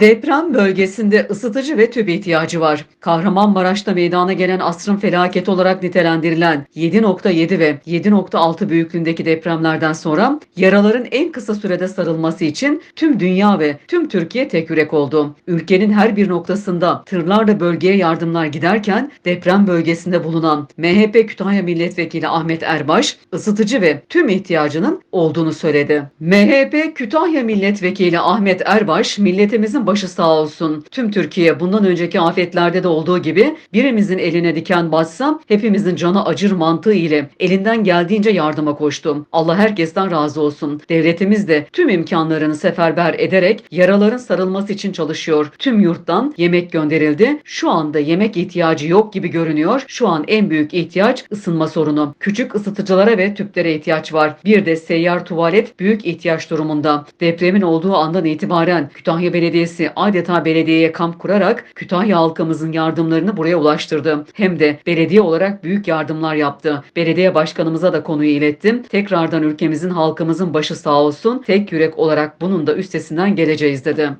Deprem bölgesinde ısıtıcı ve tüp ihtiyacı var. Kahramanmaraş'ta meydana gelen asrın felaketi olarak nitelendirilen 7.7 ve 7.6 büyüklüğündeki depremlerden sonra yaraların en kısa sürede sarılması için tüm dünya ve tüm Türkiye tek yürek oldu. Ülkenin her bir noktasında tırlarla bölgeye yardımlar giderken deprem bölgesinde bulunan MHP Kütahya Milletvekili Ahmet Erbaş ısıtıcı ve tüm ihtiyacının olduğunu söyledi. MHP Kütahya Milletvekili Ahmet Erbaş milletimizin başı sağ olsun. Tüm Türkiye bundan önceki afetlerde de olduğu gibi birimizin eline diken batsa hepimizin canı acır mantığı ile elinden geldiğince yardıma koştu. Allah herkesten razı olsun. Devletimiz de tüm imkanlarını seferber ederek yaraların sarılması için çalışıyor. Tüm yurttan yemek gönderildi. Şu anda yemek ihtiyacı yok gibi görünüyor. Şu an en büyük ihtiyaç ısınma sorunu. Küçük ısıtıcılara ve tüplere ihtiyaç var. Bir de seyyar tuvalet büyük ihtiyaç durumunda. Depremin olduğu andan itibaren Kütahya Belediyesi adeta belediyeye kamp kurarak Kütahya halkımızın yardımlarını buraya ulaştırdı. Hem de belediye olarak büyük yardımlar yaptı. Belediye başkanımıza da konuyu ilettim. Tekrardan ülkemizin halkımızın başı sağ olsun. Tek yürek olarak bunun da üstesinden geleceğiz dedi.